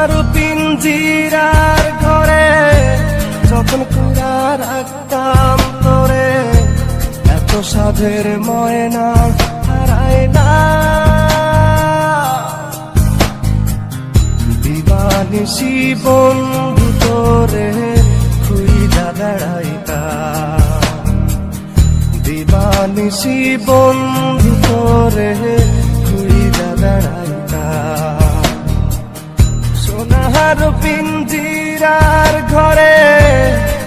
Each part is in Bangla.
সোনার পিঞ্জিরার ঘরে যখন কুড়া রাখতাম তোরে, এত সাধের ময়না হারায় না। দিবানিসি বন্ধু তোরে খুইজা বেড়াইতা দিবানিসি বন্ধু তোরে সোনার পিঞ্জিরার ঘরে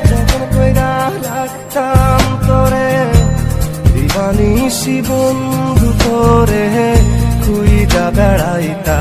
যখন কইরা রাখতাম তোরে দিবানি শিবন্ধু তোরে খুইদা বেড়াইতা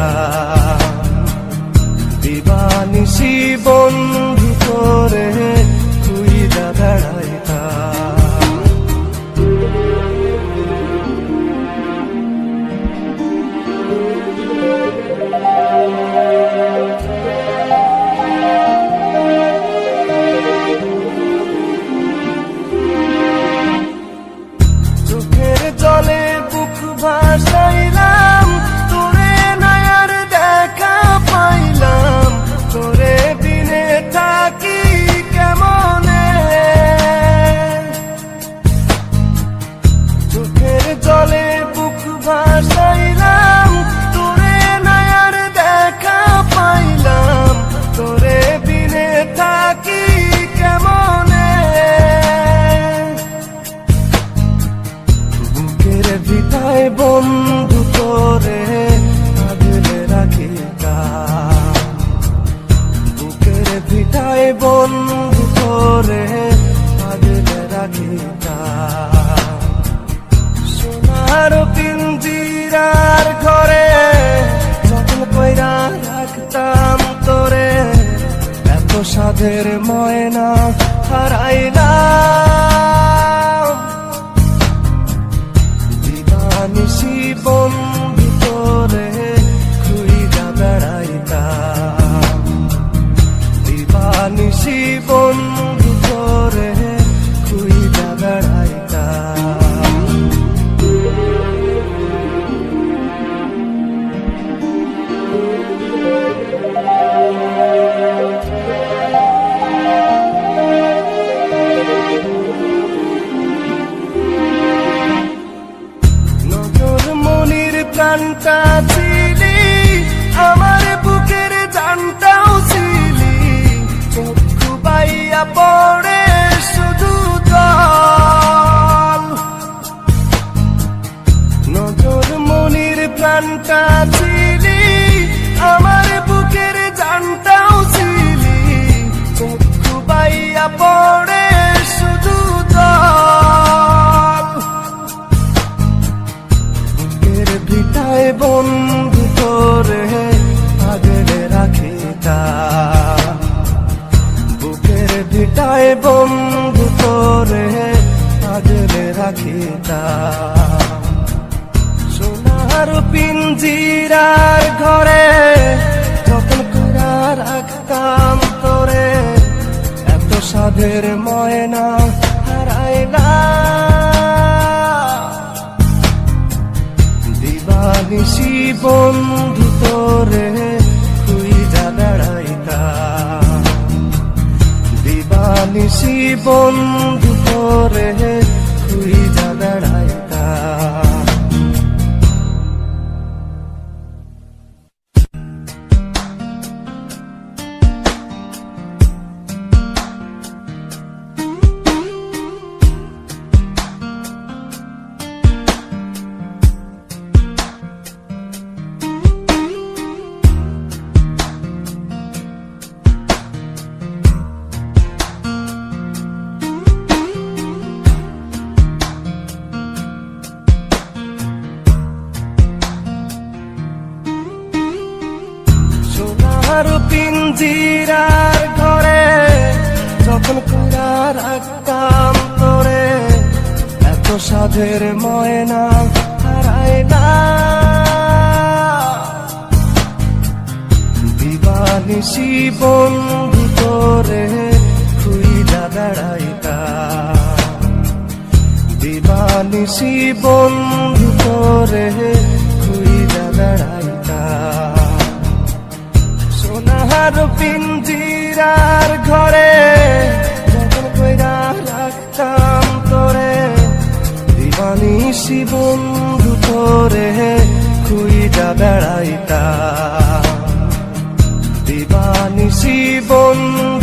করে আগলে রাখি সোনার পিঞ্জিরার ঘরে যখন কইরা রাখতাম তোরে। এত সাধের ময়না হারাইলাম। বাইয়া পড়ে শুধু বুকের ভিটায় বন্ধু তোরে আগলে রাখিতা বুকের ভিটায় বন্ধু তোরে আগলে রাখিতা সোনার পিঞ্জিরার ঘরে যখন কুড়া রাখতাম তোরে। সাধের ময়না হারাইলা দিবানিসি বন্ধু তোরে খুইজা দাঁড়াইতা দিবানিসি বন্ধু পিঞ্জিরার ঘরে, যখন কুড়া রাখতাম তোরে এত সাধের ময়না হারায় না। দিবানিসি বন্ধু তোরে খুইজা বেড়াইতা দিবানিসি বন্ধু তোরে বেশি বন্ধু তোরে খুইজা বেড়াইতা। দিবানিসি বন্ধু